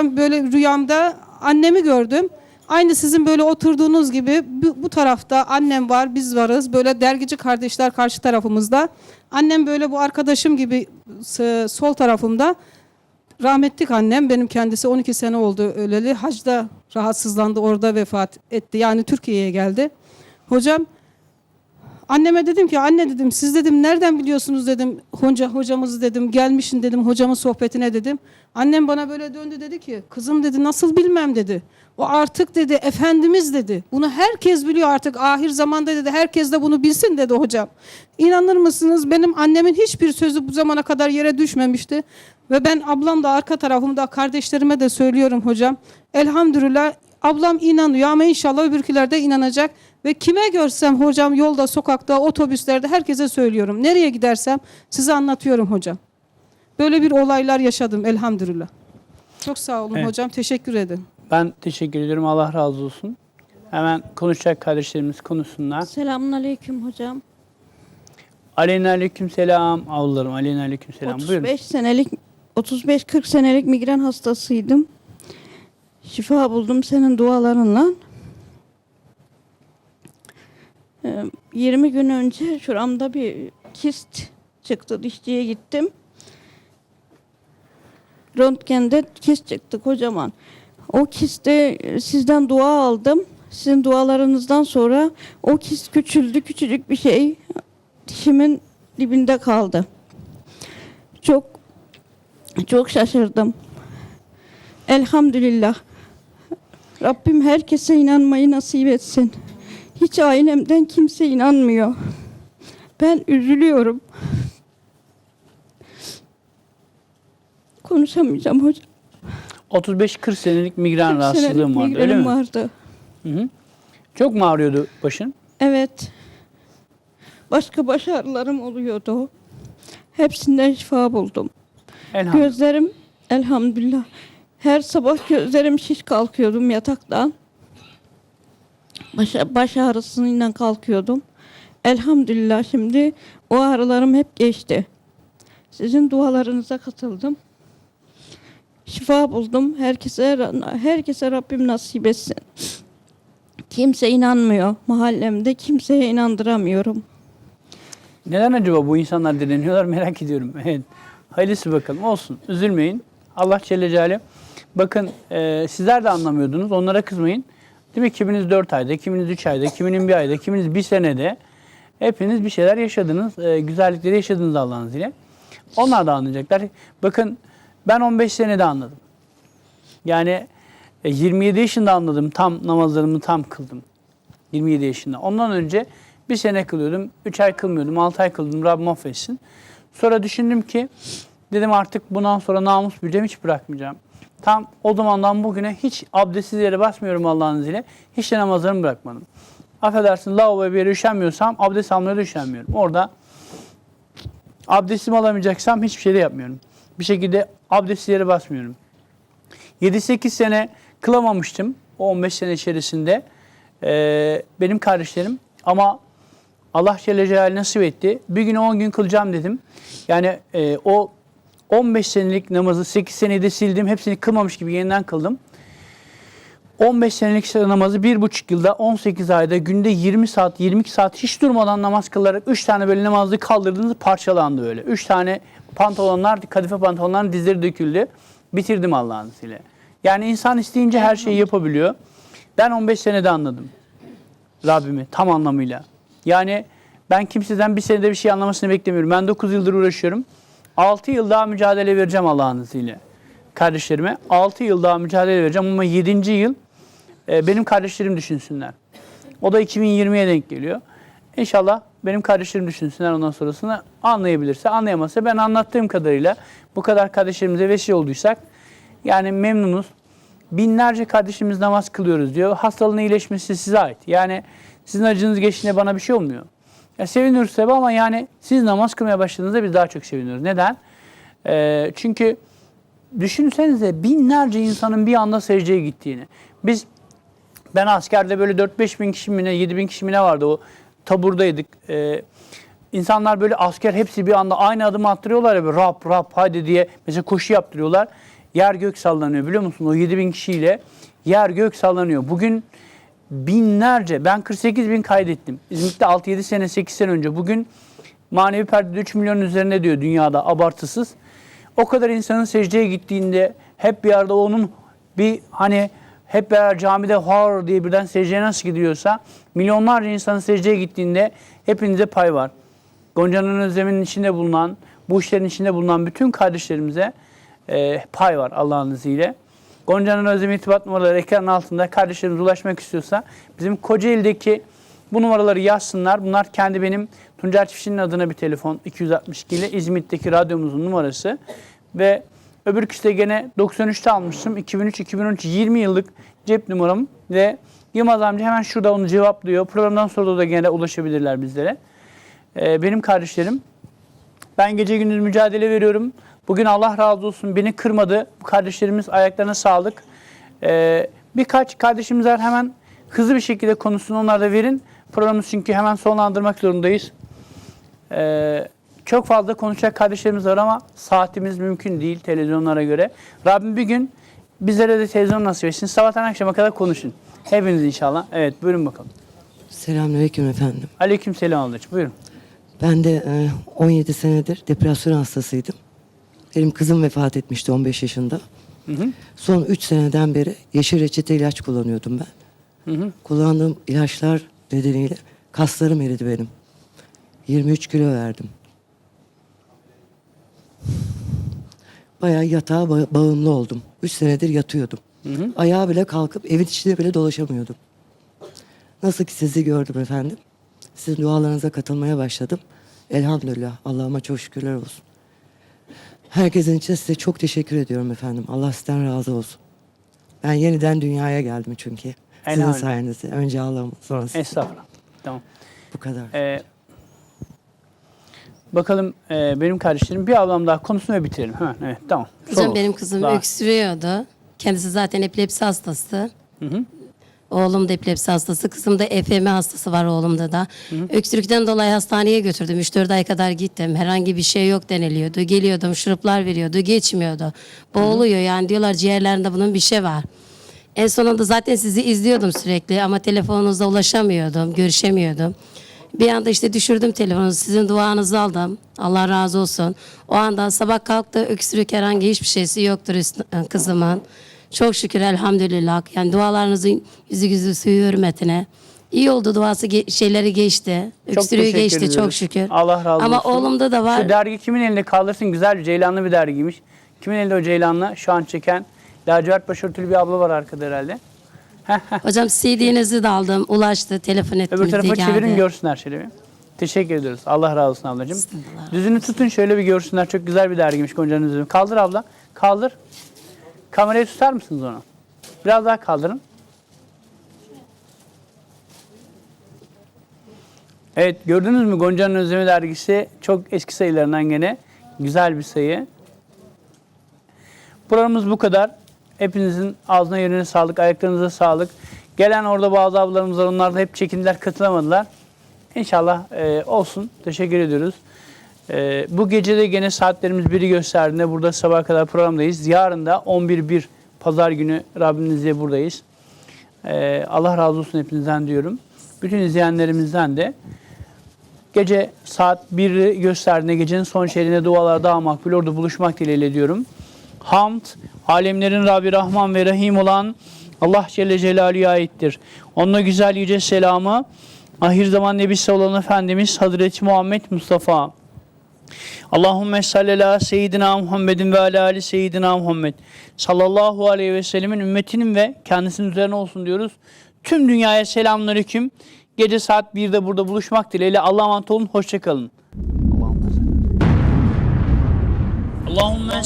hocam böyle rüyamda annemi gördüm. Aynı sizin böyle oturduğunuz gibi bu, bu tarafta annem var, biz varız. Böyle dergici kardeşler karşı tarafımızda. Annem böyle bu arkadaşım gibi sol tarafımda. Rahmetlik annem benim kendisi 12 sene oldu öleli. Hacda rahatsızlandı orada vefat etti. Yani Türkiye'ye geldi. Hocam anneme dedim ki anne dedim siz dedim nereden biliyorsunuz dedim hoca hocamızı dedim gelmişin dedim hocamın sohbetine dedim. Annem bana böyle döndü dedi ki kızım dedi nasıl bilmem dedi. O artık dedi efendimiz dedi. Bunu herkes biliyor artık ahir zamanda dedi herkes de bunu bilsin dedi hocam. İnanır mısınız benim annemin hiçbir sözü bu zamana kadar yere düşmemişti. Ve ben ablam da arka tarafımda kardeşlerime de söylüyorum hocam. Elhamdülillah ablam inanıyor ama inşallah öbürküler de inanacak. Ve kime görsem hocam yolda, sokakta, otobüslerde herkese söylüyorum. Nereye gidersem size anlatıyorum hocam. Böyle bir olaylar yaşadım elhamdülillah. Çok sağ olun Evet. hocam. Teşekkür ederim. Ben teşekkür ediyorum. Allah razı olsun. Hemen konuşacak kardeşlerimiz konuşsunlar. Selamun aleyküm hocam. Aleyna aleyküm selam. Avlularım aleyna aleyküm selam. 35 Buyurun. senelik 35-40 senelik migren hastasıydım. Şifa buldum senin dualarınla. Ee, 20 gün önce şuramda bir kist çıktı. Dişçiye gittim. Röntgende kist çıktı kocaman. O kiste e, sizden dua aldım. Sizin dualarınızdan sonra o kist küçüldü. Küçücük bir şey dişimin dibinde kaldı. Çok çok şaşırdım. Elhamdülillah. Rabbim herkese inanmayı nasip etsin. Hiç ailemden kimse inanmıyor. Ben üzülüyorum. Konuşamayacağım hocam. 35-40 senelik migren 40 rahatsızlığım vardı öyle mi? vardı. Hı hı. Çok mu ağrıyordu başın? Evet. Başka baş ağrılarım oluyordu. Hepsinden şifa buldum. Elhamdülillah. Gözlerim elhamdülillah. Her sabah gözlerim şiş kalkıyordum yataktan. Baş, baş ağrısıyla kalkıyordum. Elhamdülillah şimdi o ağrılarım hep geçti. Sizin dualarınıza katıldım. Şifa buldum. Herkese herkese Rabbim nasip etsin. Kimse inanmıyor. Mahallemde kimseye inandıramıyorum. Neden acaba bu insanlar direniyorlar merak ediyorum. Evet. Hayırlısı bakalım. Olsun. Üzülmeyin. Allah Celle Celaluhu. Bakın e, sizler de anlamıyordunuz. Onlara kızmayın. Değil mi? Kiminiz 4 ayda, kiminiz 3 ayda, kiminin bir ayda, kiminiz bir senede. Hepiniz bir şeyler yaşadınız. E, güzellikleri yaşadınız Allah'ın izniyle. Onlar da anlayacaklar. Bakın ben 15 senede anladım. Yani e, 27 yaşında anladım. Tam namazlarımı tam kıldım. 27 yaşında. Ondan önce bir sene kılıyordum. 3 ay kılmıyordum. 6 ay kıldım. Rabbim affetsin. Sonra düşündüm ki dedim artık bundan sonra namus bileceğim hiç bırakmayacağım. Tam o zamandan bugüne hiç abdestsiz yere basmıyorum Allah'ın izniyle. Hiç de namazlarımı bırakmadım. Affedersin lavaboya bir yere üşenmiyorsam abdest almaya da üşenmiyorum. Orada abdestimi alamayacaksam hiçbir şey de yapmıyorum. Bir şekilde abdestsiz yere basmıyorum. 7-8 sene kılamamıştım o 15 sene içerisinde. Ee, benim kardeşlerim ama Allah Celle Celaluhu nasip etti. Bir gün 10 gün kılacağım dedim. Yani e, o 15 senelik namazı 8 senede sildim. Hepsini kılmamış gibi yeniden kıldım. 15 senelik namazı bir buçuk yılda 18 ayda günde 20 saat 22 saat hiç durmadan namaz kılarak 3 tane böyle namazı kaldırdığınız parçalandı öyle. 3 tane pantolonlar kadife pantolonların dizleri döküldü. Bitirdim Allah'ın izniyle. Yani insan isteyince her şeyi yapabiliyor. Ben 15 senede anladım. Rabbimi tam anlamıyla. Yani ben kimseden bir senede bir şey anlamasını beklemiyorum. Ben 9 yıldır uğraşıyorum. 6 yıl daha mücadele vereceğim Allah'ın izniyle. Kardeşlerime 6 yıl daha mücadele vereceğim ama 7. yıl e, benim kardeşlerim düşünsünler. O da 2020'ye denk geliyor. İnşallah benim kardeşlerim düşünsünler ondan sonrasını anlayabilirse, anlayamazsa ben anlattığım kadarıyla bu kadar kardeşlerimize vesile olduysak yani memnunuz. Binlerce kardeşimiz namaz kılıyoruz diyor. Hastalığın iyileşmesi size ait. Yani sizin acınız geçtiğinde bana bir şey olmuyor. Ya seviniyoruz tabii ama yani siz namaz kılmaya başladığınızda biz daha çok seviniyoruz. Neden? Ee, çünkü düşünsenize binlerce insanın bir anda secdeye gittiğini. Biz ben askerde böyle 4-5 bin kişi mi ne 7 bin kişi mi ne vardı o taburdaydık. Ee, insanlar böyle asker hepsi bir anda aynı adımı attırıyorlar ya böyle rap rap haydi diye mesela koşu yaptırıyorlar. yer gök sallanıyor biliyor musun? O 7 bin kişiyle yer gök sallanıyor. Bugün binlerce, ben 48 bin kaydettim. İzmit'te 6-7 sene, 8 sene önce. Bugün manevi perdede 3 milyon üzerinde diyor dünyada abartısız. O kadar insanın secdeye gittiğinde hep bir yerde onun bir hani hep beraber camide har diye birden secdeye nasıl gidiyorsa milyonlarca insanın secdeye gittiğinde hepinize pay var. Gonca'nın özleminin içinde bulunan, bu işlerin içinde bulunan bütün kardeşlerimize e, pay var Allah'ın izniyle. Gonca'nın özlemi irtibat numaraları ekranın altında. Kardeşlerimiz ulaşmak istiyorsa bizim Kocaeli'deki bu numaraları yazsınlar. Bunlar kendi benim Tuncer Çiftçi'nin adına bir telefon 262 ile İzmit'teki radyomuzun numarası. Ve öbür de gene 93'te almıştım. 2003-2013 20 yıllık cep numaram ve Yılmaz amca hemen şurada onu cevaplıyor. Programdan sonra da gene ulaşabilirler bizlere. Ee, benim kardeşlerim ben gece gündüz mücadele veriyorum. Bugün Allah razı olsun beni kırmadı. Bu kardeşlerimiz ayaklarına sağlık. Ee, birkaç kardeşimiz var hemen hızlı bir şekilde konusunu onlar da verin. Programımız çünkü hemen sonlandırmak zorundayız. Ee, çok fazla konuşacak kardeşlerimiz var ama saatimiz mümkün değil televizyonlara göre. Rabbim bir gün bizlere de televizyon nasip etsin. Sabahtan akşama kadar konuşun. Hepiniz inşallah. Evet buyurun bakalım. Selamünaleyküm efendim. Aleyküm selam ablacığım. Buyurun. Ben de e, 17 senedir depresyon hastasıydım. Benim kızım vefat etmişti 15 yaşında. Hı hı. Son 3 seneden beri yeşil reçete ilaç kullanıyordum ben. Hı hı. Kullandığım ilaçlar nedeniyle kaslarım eridi benim. 23 kilo verdim. Bayağı yatağa ba- bağımlı oldum. 3 senedir yatıyordum. hı. Ayağa bile kalkıp evin içinde bile dolaşamıyordum. Nasıl ki sizi gördüm efendim. Sizin dualarınıza katılmaya başladım. Elhamdülillah. Allah'ıma çok şükürler olsun. Herkesin için size çok teşekkür ediyorum efendim. Allah sizden razı olsun. Ben yeniden dünyaya geldim çünkü. Sizin Elhamdülillah. sayenizde. Önce Allah'ım sonra siz. Estağfurullah. Tamam. Bu kadar. Ee, bakalım e, benim kardeşlerim bir ablam daha konusunu ve bitirelim. Hemen evet tamam. Hocam Sor. benim kızım Daha. öksürüyordu. Kendisi zaten epilepsi hastası. Hı hı. Oğlum da epilepsi hastası. Kızım da EFM hastası var oğlumda da. Öksürükten dolayı hastaneye götürdüm. 3-4 ay kadar gittim. Herhangi bir şey yok deniliyordu. Geliyordum şuruplar veriyordu. Geçmiyordu. Boğuluyor yani diyorlar ciğerlerinde bunun bir şey var. En sonunda zaten sizi izliyordum sürekli ama telefonunuzda ulaşamıyordum, görüşemiyordum. Bir anda işte düşürdüm telefonu, sizin duanızı aldım. Allah razı olsun. O anda sabah kalktı, öksürük herhangi hiçbir şeysi yoktur üst- kızımın. Çok şükür elhamdülillah. Yani dualarınızın yüzü yüzü suyu hürmetine. İyi oldu duası ge- şeyleri geçti. Öksürüğü teşekkür geçti ediyoruz. çok şükür. Allah razı Ama olsun. oğlumda da var. Şu dergi kimin elinde kaldırsın? Güzel bir ceylanlı bir dergiymiş. Kimin elinde o ceylanlı? Şu an çeken lacivert başörtülü bir abla var arkada herhalde. Hocam CD'nizi de aldım. Ulaştı. Telefon ettim. Öbür tarafa geldi. çevirin görsünler şöyle bir. Teşekkür ediyoruz. Allah razı olsun ablacığım. Düzünü tutun şöyle bir görsünler. Çok güzel bir dergiymiş Gonca'nın üzerine. Kaldır abla. Kaldır. Kamerayı tutar mısınız onu? Biraz daha kaldırın. Evet gördünüz mü Gonca'nın Özlemi dergisi çok eski sayılarından gene güzel bir sayı. Programımız bu kadar. Hepinizin ağzına yüreğine sağlık, ayaklarınıza sağlık. Gelen orada bazı ablalarımız var. Onlar da hep çekindiler, katılamadılar. İnşallah e, olsun. Teşekkür ediyoruz. E, bu gece de gene saatlerimiz biri gösterdiğinde burada sabah kadar programdayız. Yarın da 11.1 pazar günü Rabbimizle buradayız. E, Allah razı olsun hepinizden diyorum. Bütün izleyenlerimizden de Gece saat 1'i gösterdiğinde gecenin son şehrine dualar daha makbul orada buluşmak dileğiyle diyorum. Hamd, alemlerin Rabbi Rahman ve Rahim olan Allah Celle Celaluhu'ya aittir. Onunla güzel yüce selamı ahir zaman nebisi olan Efendimiz Hazreti Muhammed Mustafa. Allahümme salli ala seyyidina Muhammedin ve ala ali seyyidina Muhammed sallallahu aleyhi ve sellemin ümmetinin ve kendisinin üzerine olsun diyoruz. Tüm dünyaya selamünaleyküm. Gece saat 1'de burada buluşmak dileğiyle. Allah'a emanet olun. Hoşçakalın. Allahümme